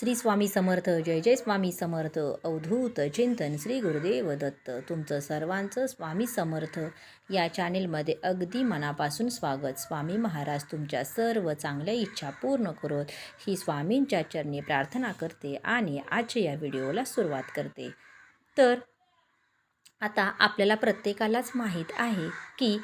श्री स्वामी समर्थ जय जय स्वामी समर्थ अवधूत चिंतन श्री गुरुदेव दत्त. तुमचं सर्वांचं स्वामी समर्थ. या चॅनेलमध्ये अगदी मनापासून स्वागत. स्वामी महाराज तुमच्या सर्व चांगल्या इच्छा पूर्ण करोत. ही स्वामींच्या चरणी प्रार्थना करते आणि आजच्या या व्हिडिओला सुरुवात करते. तर आता आपल्याला प्रत्येकालाच माहीत आहे की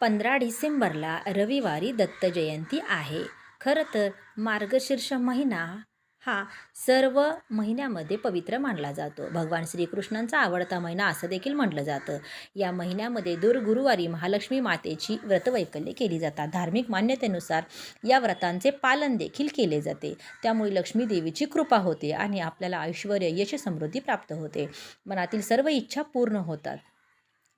पंधरा डिसेंबरला रविवारी दत्त जयंती आहे. खरं तर मार्गशीर्ष महिना हा सर्व महिन्यामध्ये पवित्र मानला जातो. भगवान श्रीकृष्णांचा आवडता महिना असं देखील म्हटलं जातं. या महिन्यामध्ये दूर गुरुवारी महालक्ष्मी मातेची व्रतवैकल्ये केली जातात. धार्मिक मान्यतेनुसार या व्रतांचे पालन देखील केले जाते. त्यामुळे लक्ष्मी देवीची कृपा होते आणि आपल्याला ऐश्वर यश समृद्धी प्राप्त होते. मनातील सर्व इच्छा पूर्ण होतात.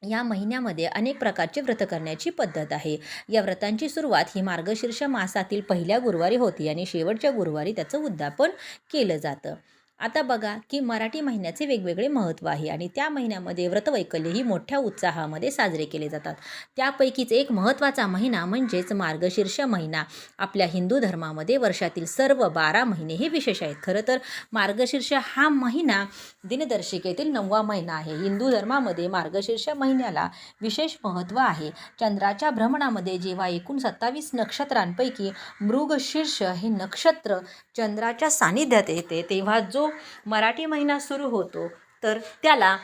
या महिन्यामध्ये अनेक प्रकारचे व्रत करण्याची पद्धत आहे. या व्रतांची सुरुवात ही मार्गशीर्ष मासातील पहिल्या गुरुवारी होती आणि शेवटच्या गुरुवारी त्याचं उद्यापन केलं जातं. आता बघा की मराठी महिन्याचे वेगवेगळे महत्त्व आहे आणि त्या महिन्यामध्ये व्रतवैकल्य ही मोठ्या उत्साहामध्ये साजरे केले जातात. त्यापैकीच एक महत्त्वाचा महिना म्हणजेच मार्गशीर्ष महिना. आपल्या हिंदू धर्मामध्ये वर्षातील सर्व बारा महिने हे विशेष आहेत. खरं तर मार्गशीर्ष हा महिना दिनदर्शिकेतील नववा महिना आहे. हिंदू धर्मामध्ये मार्गशीर्ष महिन्याला विशेष महत्त्व आहे. चंद्राच्या भ्रमणामध्ये जेव्हा एकूण सत्तावीस नक्षत्रांपैकी मृगशीर्ष हे नक्षत्र चंद्राच्या सानिध्यात येते तेव्हा जो मराठी महिना सुरू होतो तर त्याला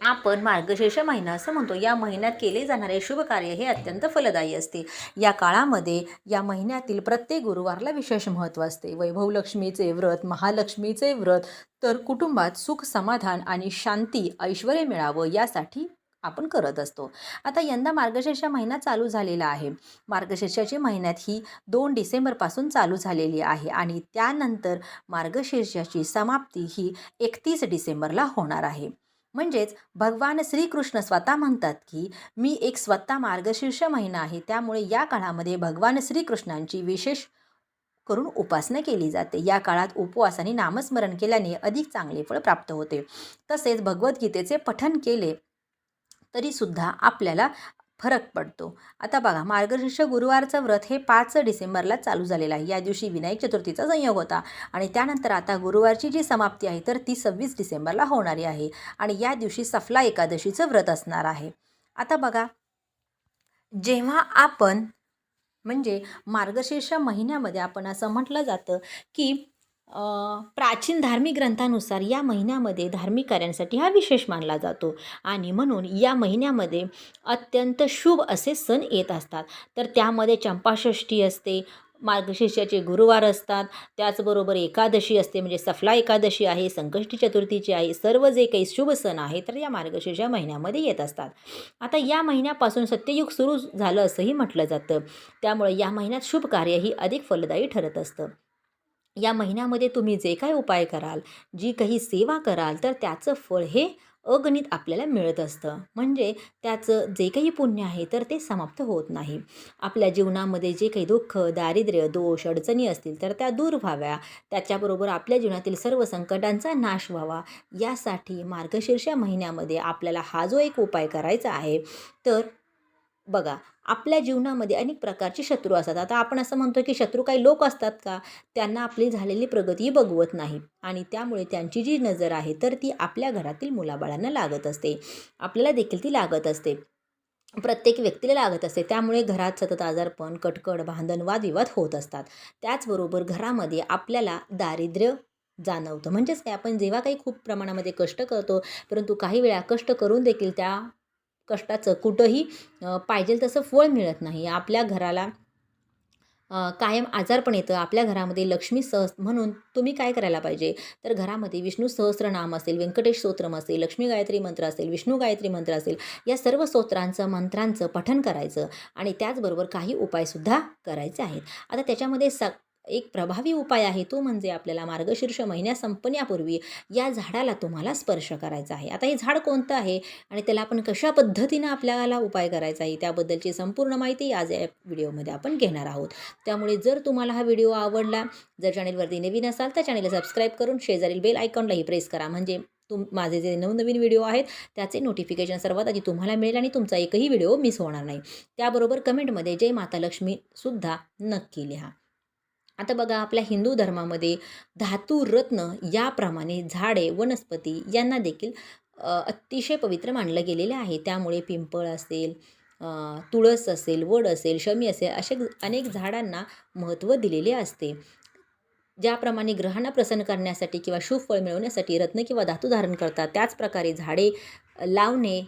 आपण मार्गशीर्ष महिना असं म्हणतो. या महिन्यात केले जाणारे शुभ कार्य हे अत्यंत फलदायी असते. या काळामध्ये या महिन्यातील प्रत्येक गुरुवारला विशेष महत्त्व असते. वैभव लक्ष्मीचे व्रत महालक्ष्मीचे व्रत तर कुटुंबात सुख समाधान आणि शांती ऐश्वर मिळावं यासाठी आपण करत असतो. आता यंदा मार्गशीर्ष महिना चालू झालेला आहे. मार्गशीर्षाची महिन्यात ही दोन डिसेंबरपासून चालू झालेली आहे आणि त्यानंतर मार्गशीर्षाची समाप्ती ही एकतीस डिसेंबरला होणार आहे. म्हणजेच भगवान श्रीकृष्ण स्वतः म्हणतात की मी एक स्वतः मार्गशीर्ष महिना आहे. त्यामुळे या काळामध्ये भगवान श्रीकृष्णांची विशेष करून उपासना केली जाते. या काळात उपवास आणि नामस्मरण केल्याने अधिक चांगले फळ प्राप्त होते. तसेच भगवद्गीतेचे पठन केले तरीसुद्धा आपल्याला फरक पडतो. आता बघा मार्गशीर्ष गुरुवारचं व्रत हे पाच डिसेंबरला चालू झालेलं आहे. या दिवशी विनायक चतुर्थीचा संयोग होता आणि त्यानंतर आता गुरुवारची जी समाप्ती आहे तर ती सव्वीस डिसेंबरला होणारी आहे आणि या दिवशी सफला एकादशीचं व्रत असणार आहे. आता बघा जेव्हा आपण म्हणजे मार्गशीर्ष महिन्यामध्ये आपण असं म्हटलं जातं की प्राचीन धार्मिक ग्रंथानुसार या महिन्यामध्ये धार्मिक कार्यांसाठी हा विशेष मानला जातो. आणि म्हणून या महिन्यामध्ये अत्यंत शुभ असे सण येत असतात. तर त्यामध्ये चंपाषष्ठी असते मार्गशीर्षाचे गुरुवार असतात त्याचबरोबर एकादशी असते म्हणजे सफला एकादशी आहे संकष्टी चतुर्थीची आहे सर्व जे काही शुभ सण आहे तर या मार्गशीर्ष महिन्यामध्ये येत असतात. आता या महिन्यापासून सत्ययुग सुरू झालं असंही म्हटलं जातं. त्यामुळे या महिन्यात शुभ कार्य ही अधिक फलदायी ठरत असतं. या महिन्यामध्ये तुम्ही जे काही उपाय कराल जी काही सेवा कराल तर त्याचं फळ हे अगणित आपल्याला मिळत असतं. म्हणजे त्याचं जे काही पुण्य आहे तर ते समाप्त होत नाही. आपल्या जीवनामध्ये जे काही दुःख दारिद्र्य दोष अडचणी असतील तर त्या दूर व्हाव्या. त्याच्याबरोबर आपल्या जीवनातील सर्व संकटांचा नाश व्हावा. यासाठी मार्गशीर्ष महिन्यामध्ये आपल्याला हा जो एक उपाय करायचा आहे तर बघा आपल्या जीवनामध्ये अनेक प्रकारचे शत्रू असतात. आता आपण असं म्हणतो की शत्रू काही लोक असतात का? त्यांना आपली झालेली प्रगती बघवत नाही. आणि त्यामुळे त्यांची जी नजर आहे तर ती आपल्या घरातील मुलाबाळांना लागत असते. आपल्याला देखील ती लागत असते. प्रत्येक व्यक्तीला लागत असते. त्यामुळे घरात सतत आजारपण कटकड भांडण वादविवाद होत असतात. त्याचबरोबर घरामध्ये आपल्याला दारिद्र्य जाणवतं. म्हणजेच काय? आपण जेव्हा काही खूप प्रमाणामध्ये कष्ट करतो परंतु काही वेळा कष्ट करून देखील त्या कष्टाचं. कुठंही पाहिजे तसं फळ मिळत नाही. आपल्या घराला कायम आजारपण येतं. आपल्या घरामध्ये लक्ष्मी सहस म्हणून तुम्ही काय करायला पाहिजे? तर घरामध्ये विष्णू सहस्रनाम असेल व्यंकटेश स्तोत्रम असेल लक्ष्मी गायत्री मंत्र असेल विष्णू गायत्री मंत्र असेल या सर्व स्तोत्रांचं मंत्रांचं पठन करायचं. आणि त्याचबरोबर काही उपायसुद्धा करायचे आहेत. आता त्याच्यामध्ये स एक प्रभावी उपाय आहे तो म्हणजे आपल्याला मार्गशीर्ष महिन्या संपण्यापूर्वी या झाडाला तुम्हाला स्पर्श करायचा आहे. आता हे झाड कोणतं आहे आणि त्याला आपण कशा पद्धतीनं आपल्याला उपाय करायचा आहे त्याबद्दलची संपूर्ण माहिती आज या व्हिडिओमध्ये आपण घेणार आहोत. त्यामुळे जर तुम्हाला हा व्हिडिओ आवडला जर चॅनेलवरती नवीन असाल तर चॅनेलला सबस्क्राईब करून शेजारील बेल आयकॉनलाही प्रेस करा. म्हणजे तुम माझे जे नवनवीन व्हिडिओ आहेत त्याचे नोटिफिकेशन सर्वात आधी तुम्हाला मिळेल आणि तुमचा एकही व्हिडिओ मिस होणार नाही. त्याबरोबर कमेंटमध्ये जय माता लक्ष्मीसुद्धा नक्की लिहा. आता बघा आपल्या हिंदू धर्मामध्ये धातू रत्न याप्रमाणे झाडे वनस्पती यांना देखील अतिशय पवित्र मानलं गेलेलं आहे. त्यामुळे पिंपळ असेल तुळस असेल वड असेल शमी असेल असे अनेक झाडांना महत्त्व दिलेले असते. ज्याप्रमाणे ग्रहांना प्रसन्न करण्यासाठी किंवा शुभ फळ मिळवण्यासाठी रत्न किंवा धातू धारण करतात त्याचप्रकारे झाडे लावणे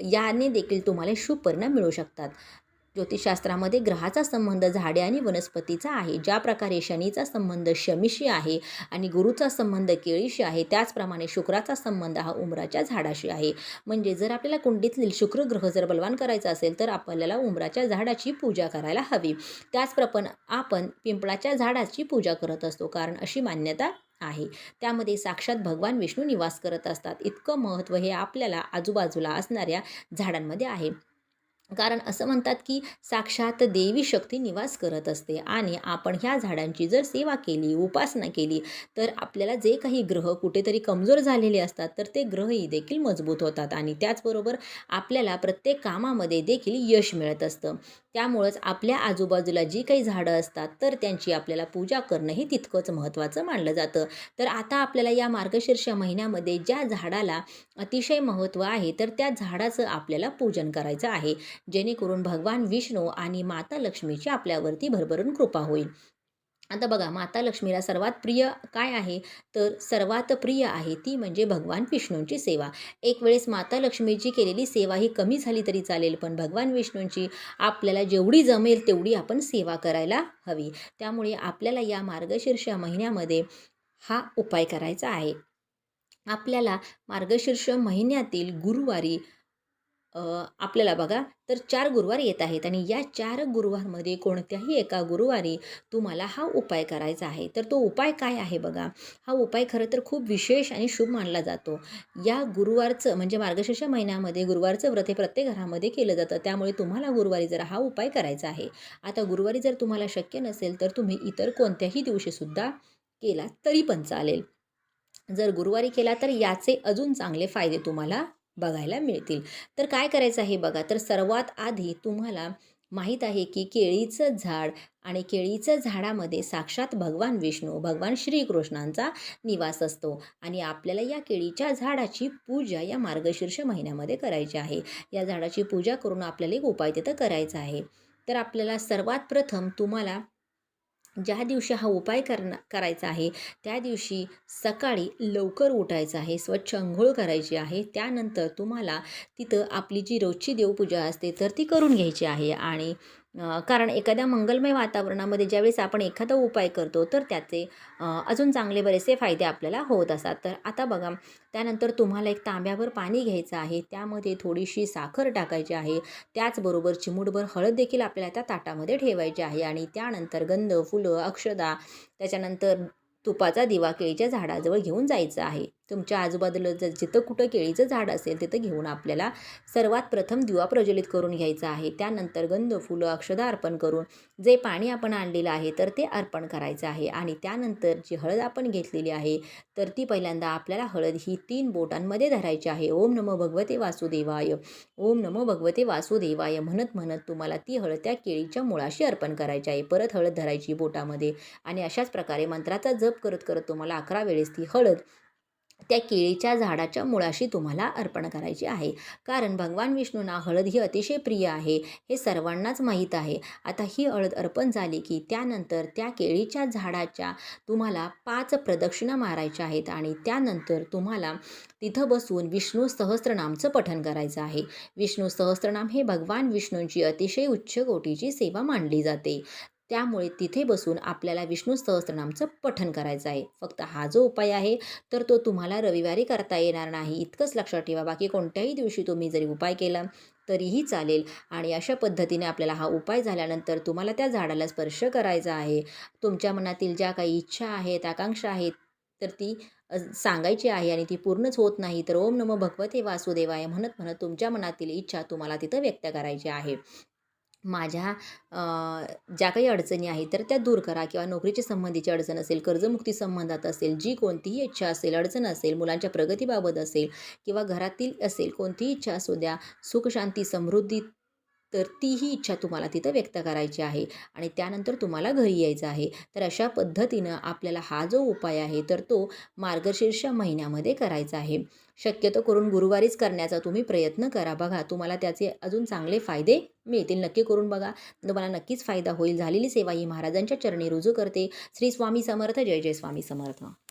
याने देखील तुम्हाला शुभ परिणाम मिळू शकतात. ज्योतिषशास्त्रामध्ये ग्रहाचा संबंध झाडे आणि वनस्पतीचा आहे. ज्या प्रकारे शनीचा संबंध शमीशी आहे आणि गुरुचा संबंध केळीशी आहे त्याचप्रमाणे शुक्राचा संबंध हा उमराच्या झाडाशी आहे. म्हणजे जर आपल्याला कुंडीतील शुक्र ग्रह जर बलवान करायचा असेल तर आपल्याला उमराच्या झाडाची पूजा करायला हवी. त्याचप्रमाणे आपण पिंपळाच्या झाडाची पूजा करत असतो कारण अशी मान्यता आहे. त्यामध्ये साक्षात भगवान विष्णू निवास करत असतात. इतकं महत्त्व हे आपल्याला आजूबाजूला असणाऱ्या झाडांमध्ये आहे. कारण असं म्हणतात की साक्षात देवी शक्ती निवास करत असते आणि आपण ह्या झाडांची जर सेवा केली उपासना केली तर आपल्याला जे काही ग्रह कुठेतरी कमजोर झालेले असतात तर ते ग्रहही देखील मजबूत होतात आणि त्याचबरोबर आपल्याला प्रत्येक कामामध्ये देखील यश मिळत असतं. त्यामुळंच आपल्या आजूबाजूला जी काही झाडं असतात तर त्यांची आपल्याला पूजा करणं हे तितकंच महत्त्वाचं मानलं जातं. तर आता आपल्याला या मार्गशीर्ष महिन्यामध्ये ज्या झाडाला अतिशय महत्त्व आहे तर त्या झाडाचं आपल्याला पूजन करायचं आहे. जेणेकरून भगवान विष्णू आणि माता लक्ष्मीची आपल्यावरती भरभरून कृपा होईल. आता बघा माता लक्ष्मीला सर्वात प्रिय काय आहे? तर सर्वात प्रिय आहे ती म्हणजे भगवान विष्णूंची सेवा. एक वेळेस माता लक्ष्मीची केलेली सेवा ही कमी झाली तरी चालेल पण भगवान विष्णूंची आपल्याला जेवढी जमेल तेवढी आपण सेवा करायला हवी. त्यामुळे आपल्याला या मार्गशीर्ष महिन्यामध्ये हा उपाय करायचा आहे. आपल्याला मार्गशीर्ष महिन्यातील गुरुवारी आपल्याला बघा तर चार गुरुवार येत आहेत आणि या चार गुरुवारमध्ये कोणत्याही एका गुरुवारी तुम्हाला हा उपाय करायचा आहे. तर तो उपाय काय आहे बघा? हा उपाय खरं तर खूप विशेष आणि शुभ मानला जातो. या गुरुवारचं म्हणजे मार्गशीर्ष महिन्यामध्ये गुरुवारचं व्रत हे प्रत्येक घरामध्ये केलं जातं. त्यामुळे तुम्हाला गुरुवारी जर हा उपाय करायचा आहे. आता गुरुवारी जर तुम्हाला शक्य नसेल तर तुम्ही इतर कोणत्याही दिवशीसुद्धा केला तरी पण चालेल. जर गुरुवारी केला तर याचे अजून चांगले फायदे तुम्हाला बघायला मिळतील. तर काय करायचं आहे बघा तर सर्वात आधी तुम्हाला माहीत आहे की केळीचं झाड आणि केळीचं झाडामध्ये साक्षात भगवान विष्णू भगवान श्रीकृष्णांचा निवास असतो आणि आपल्याला या केळीच्या झाडाची पूजा या मार्गशीर्ष महिन्यामध्ये करायची आहे. या झाडाची पूजा करून आपल्याला एक उपाय तिथं करायचा आहे. तर आपल्याला सर्वात प्रथम तुम्हाला ज्या दिवशी हा उपाय करणं करायचा आहे त्या दिवशी सकाळी लवकर उठायचं आहे स्वच्छ अंघोळ करायची आहे. त्यानंतर तुम्हाला तिथं आपली जी रोजची देवपूजा असते तर ती करून घ्यायची आहे. आणि कारण एखाद्या मंगलमय वातावरणामध्ये ज्यावेळेस आपण एखादा उपाय करतो तर त्याचे अजून चांगले बरेचसे फायदे आपल्याला होत असतात. तर आता बघा त्यानंतर तुम्हाला एक तांब्याभर पाणी घ्यायचं आहे त्यामध्ये थोडीशी साखर टाकायची आहे त्याचबरोबर चिमूटभर हळद देखील आपल्याला त्या ताटामध्ये ठेवायची आहे आणि त्यानंतर गंध फुलं अक्षदा त्याच्यानंतर तुपाचा दिवा केळीच्या झाडाजवळ घेऊन जायचं आहे. तुमच्या आजूबाजूला जर जिथं कुठं केळीचं झाड असेल तिथं घेऊन आपल्याला सर्वात प्रथम दिवा प्रज्वलित करून घ्यायचा आहे. त्यानंतर गंध फुलं अक्षदा अर्पण करून जे पाणी आपण आणलेलं आहे तर ते अर्पण करायचं आहे. आणि त्यानंतर जी हळद आपण घेतलेली आहे तर ती पहिल्यांदा आपल्याला हळद ही तीन बोटांमध्ये धरायची आहे. ओम नमो भगवते वासुदेवाय. ओम नमो भगवते वासुदेवाय म्हणत म्हणत तुम्हाला ती हळद त्या केळीच्या मुळाशी अर्पण करायची आहे. परत हळद धरायची बोटामध्ये. आणि अशाच प्रकारे मंत्राचा जप करत करत तुम्हाला अकरा वेळेस ती हळद त्या केळीच्या झाडाच्या मुळाशी तुम्हाला अर्पण करायची आहे. कारण भगवान विष्णूंना हळद ही अतिशय प्रिय आहे हे सर्वांनाच माहीत आहे. आता ही हळद अर्पण झाली की त्यानंतर त्या केळीच्या झाडाच्या तुम्हाला पाच प्रदक्षिणा मारायच्या आहेत आणि त्यानंतर तुम्हाला तिथं बसून विष्णू सहस्त्रनामचं पठन करायचं आहे. विष्णू सहस्त्रनाम हे भगवान विष्णूंची अतिशय उच्च कोटीची सेवा मानली जाते. त्यामुळे तिथे बसून आपल्याला विष्णू सहस्त्रनामचं पठन करायचं आहे. फक्त हा जो उपाय आहे तर तो तुम्हाला रविवारी करता येणार नाही. इतकंच लक्षात ठेवा बाकी कोणत्याही दिवशी तुम्ही जरी उपाय केला तरीही चालेल. आणि अशा पद्धतीने आपल्याला हा उपाय झाल्यानंतर तुम्हाला त्या झाडाला स्पर्श करायचा आहे. तुमच्या मनातील ज्या काही इच्छा आहेत आकांक्षा आहेत तर ती सांगायची आहे आणि ती पूर्णच होत नाही तर ओम नमो भगवते वासुदेवाय म्हणत म्हणत तुमच्या मनातील इच्छा तुम्हाला तिथं व्यक्त करायची आहे. माझ्या ज्या काही अडचणी आहेत तर त्या दूर करा किंवा नोकरीची संबंधीची अडचण असेल कर्जमुक्ती संबंधात असेल जी कोणतीही इच्छा असेल अडचण असेल मुलांच्या प्रगतीबाबत असेल किंवा घरातील असेल कोणतीही इच्छा असू द्या सुखशांती समृद्धी तर तीही इच्छा तुम्हाला तिथं व्यक्त करायची आहे आणि त्यानंतर तुम्हाला घरी यायचं आहे. तर अशा पद्धतीनं आपल्याला हा जो उपाय आहे तर तो मार्गशीर्ष महिन्यामध्ये करायचा आहे. शक्यतो करून गुरुवारीच करण्याचा तुम्ही प्रयत्न करा. बघा तुम्हाला त्याचे अजून चांगले फायदे मिळतील. नक्की करून बघा. तुम्हाला नक्कीच फायदा होईल. झालेली सेवा ही महाराजांच्या चरणी रुजू करते. श्री स्वामी समर्थ. जय जय स्वामी समर्थ.